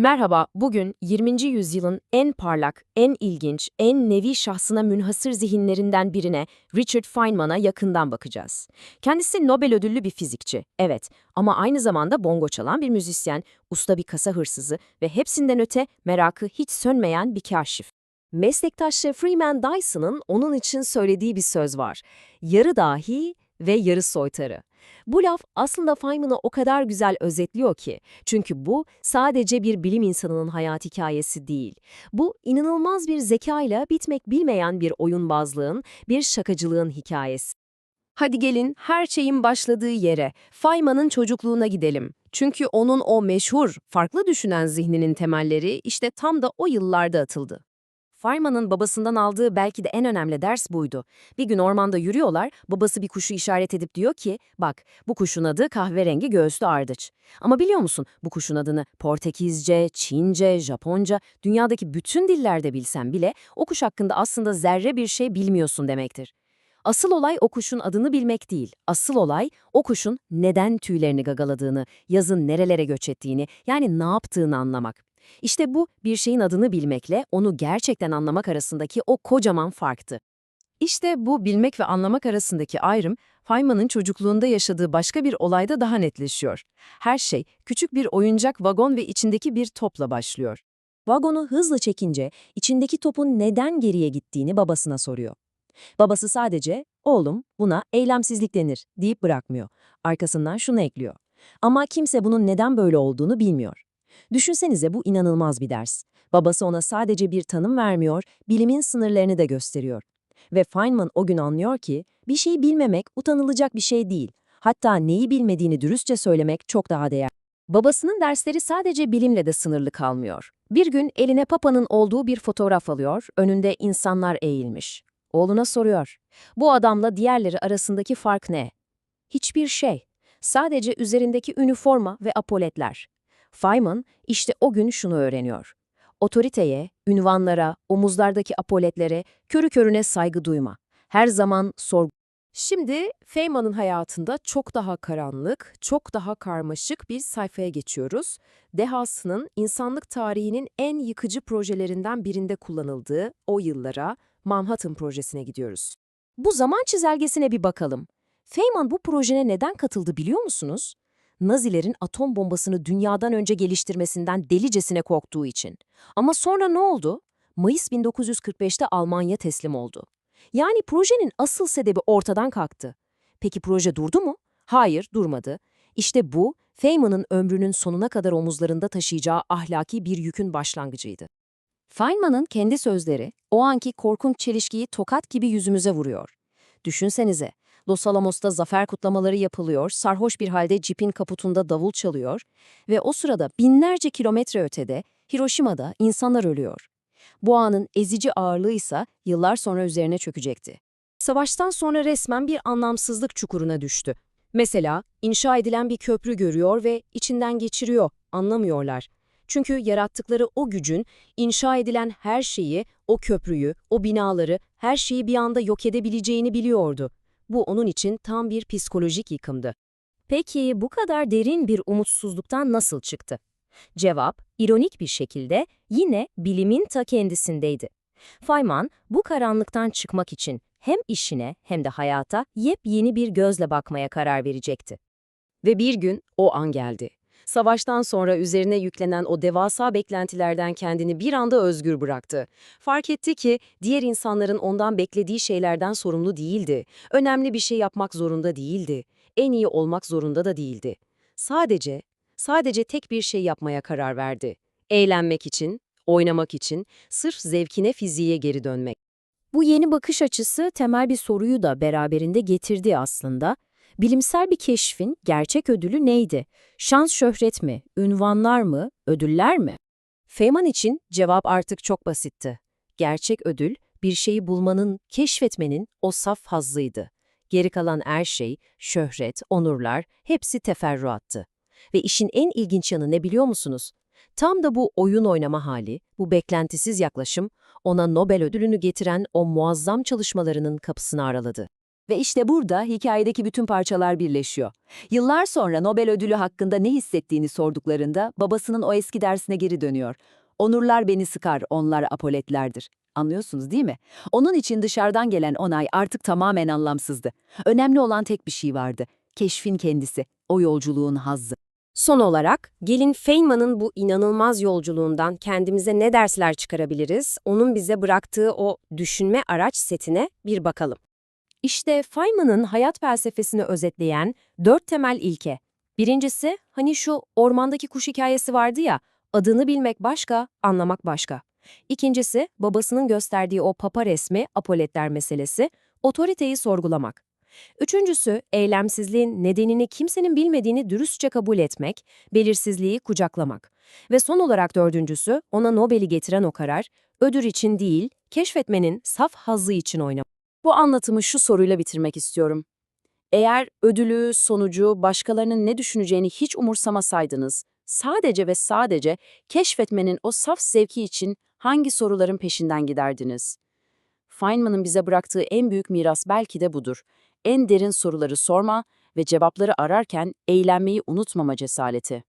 Merhaba, bugün 20. yüzyılın en parlak, en ilginç, en nevi şahsına münhasır zihinlerinden birine, Richard Feynman'a yakından bakacağız. Kendisi Nobel ödüllü bir fizikçi, evet ama aynı zamanda bongo çalan bir müzisyen, usta bir kasa hırsızı ve hepsinden öte merakı hiç sönmeyen bir kaşif. Meslektaşı Freeman Dyson'ın onun için söylediği bir söz var. Yarı dahi ve yarı soytarı. Bu laf aslında Feynman'ı o kadar güzel özetliyor ki. Çünkü bu sadece bir bilim insanının hayat hikayesi değil. Bu inanılmaz bir zekayla bitmek bilmeyen bir oyunbazlığın, bir şakacılığın hikayesi. Hadi gelin her şeyin başladığı yere, Feynman'ın çocukluğuna gidelim. Çünkü onun o meşhur, farklı düşünen zihninin temelleri işte tam da o yıllarda atıldı. Feynman'ın babasından aldığı belki de en önemli ders buydu. Bir gün ormanda yürüyorlar, babası bir kuşu işaret edip diyor ki, bak bu kuşun adı kahverengi göğüslü ardıç. Ama biliyor musun bu kuşun adını Portekizce, Çince, Japonca, dünyadaki bütün dillerde bilsen bile o kuş hakkında aslında zerre bir şey bilmiyorsun demektir. Asıl olay o kuşun adını bilmek değil. Asıl olay o kuşun neden tüylerini gagaladığını, yazın nerelere göç ettiğini, yani ne yaptığını anlamak. İşte bu bir şeyin adını bilmekle onu gerçekten anlamak arasındaki o kocaman farktı. İşte bu bilmek ve anlamak arasındaki ayrım, Feynman'ın çocukluğunda yaşadığı başka bir olayda daha netleşiyor. Her şey küçük bir oyuncak vagon ve içindeki bir topla başlıyor. Vagonu hızla çekince içindeki topun neden geriye gittiğini babasına soruyor. Babası sadece, oğlum buna eylemsizlik denir deyip bırakmıyor. Arkasından şunu ekliyor. Ama kimse bunun neden böyle olduğunu bilmiyor. Düşünsenize bu inanılmaz bir ders. Babası ona sadece bir tanım vermiyor, bilimin sınırlarını da gösteriyor. Ve Feynman o gün anlıyor ki, bir şeyi bilmemek utanılacak bir şey değil. Hatta neyi bilmediğini dürüstçe söylemek çok daha değerli. Babasının dersleri sadece bilimle de sınırlı kalmıyor. Bir gün eline Papa'nın olduğu bir fotoğraf alıyor, önünde insanlar eğilmiş. Oğluna soruyor, bu adamla diğerleri arasındaki fark ne? Hiçbir şey. Sadece üzerindeki üniforma ve apoletler. Feynman işte o gün şunu öğreniyor. Otoriteye, ünvanlara, omuzlardaki apoletlere, körü körüne saygı duyma. Her zaman sorgu. Şimdi Feynman'ın hayatında çok daha karanlık, çok daha karmaşık bir sayfaya geçiyoruz. Dehasının insanlık tarihinin en yıkıcı projelerinden birinde kullanıldığı o yıllara, Manhattan projesine gidiyoruz. Bu zaman çizelgesine bir bakalım. Feynman bu projeye neden katıldı biliyor musunuz? Nazilerin atom bombasını dünyadan önce geliştirmesinden delicesine korktuğu için. Ama sonra ne oldu? Mayıs 1945'te Almanya teslim oldu. Yani projenin asıl sebebi ortadan kalktı. Peki proje durdu mu? Hayır, durmadı. İşte bu, Feynman'ın ömrünün sonuna kadar omuzlarında taşıyacağı ahlaki bir yükün başlangıcıydı. Feynman'ın kendi sözleri, o anki korkunç çelişkiyi tokat gibi yüzümüze vuruyor. Düşünsenize, Los Alamos'ta zafer kutlamaları yapılıyor, sarhoş bir halde cipin kaputunda davul çalıyor ve o sırada binlerce kilometre ötede Hiroşima'da insanlar ölüyor. Bu anın ezici ağırlığı ise yıllar sonra üzerine çökecekti. Savaştan sonra resmen bir anlamsızlık çukuruna düştü. Mesela inşa edilen bir köprü görüyor ve içinden geçiriyor, anlamıyorlar. Çünkü yarattıkları o gücün inşa edilen her şeyi, o köprüyü, o binaları, her şeyi bir anda yok edebileceğini biliyordu. Bu onun için tam bir psikolojik yıkımdı. Peki bu kadar derin bir umutsuzluktan nasıl çıktı? Cevap, ironik bir şekilde yine bilimin ta kendisindeydi. Feynman, bu karanlıktan çıkmak için hem işine hem de hayata yepyeni bir gözle bakmaya karar verecekti. Ve bir gün o an geldi. Savaştan sonra üzerine yüklenen o devasa beklentilerden kendini bir anda özgür bıraktı. Fark etti ki diğer insanların ondan beklediği şeylerden sorumlu değildi. Önemli bir şey yapmak zorunda değildi. En iyi olmak zorunda da değildi. Sadece, sadece tek bir şey yapmaya karar verdi. Eğlenmek için, oynamak için, sırf zevkine fiziğe geri dönmek. Bu yeni bakış açısı temel bir soruyu da beraberinde getirdi aslında. Bilimsel bir keşfin gerçek ödülü neydi? Şans şöhret mi, ünvanlar mı, ödüller mi? Feynman için cevap artık çok basitti. Gerçek ödül, bir şeyi bulmanın, keşfetmenin o saf hazzıydı. Geri kalan her şey, şöhret, onurlar, hepsi teferruattı. Ve işin en ilginç yanı ne biliyor musunuz? Tam da bu oyun oynama hali, bu beklentisiz yaklaşım, ona Nobel ödülünü getiren o muazzam çalışmalarının kapısını araladı. Ve işte burada hikayedeki bütün parçalar birleşiyor. Yıllar sonra Nobel ödülü hakkında ne hissettiğini sorduklarında babasının o eski dersine geri dönüyor. Onurlar beni sıkar, onlar apoletlerdir. Anlıyorsunuz değil mi? Onun için dışarıdan gelen onay artık tamamen anlamsızdı. Önemli olan tek bir şey vardı. Keşfin kendisi, o yolculuğun hazzı. Son olarak, gelin Feynman'ın bu inanılmaz yolculuğundan kendimize ne dersler çıkarabiliriz, onun bize bıraktığı o düşünme araç setine bir bakalım. İşte Feynman'ın hayat felsefesini özetleyen dört temel ilke. Birincisi, hani şu ormandaki kuş hikayesi vardı ya, adını bilmek başka, anlamak başka. İkincisi, babasının gösterdiği o papa resmi, apoletler meselesi, otoriteyi sorgulamak. Üçüncüsü, eylemsizliğin nedenini kimsenin bilmediğini dürüstçe kabul etmek, belirsizliği kucaklamak. Ve son olarak dördüncüsü, ona Nobel'i getiren o karar, ödül için değil, keşfetmenin saf hazzı için oynamak. Bu anlatımı şu soruyla bitirmek istiyorum. Eğer ödülü, sonucu, başkalarının ne düşüneceğini hiç umursamasaydınız, sadece ve sadece keşfetmenin o saf zevki için hangi soruların peşinden giderdiniz? Feynman'ın bize bıraktığı en büyük miras belki de budur. En derin soruları sorma ve cevapları ararken eğlenmeyi unutmama cesareti.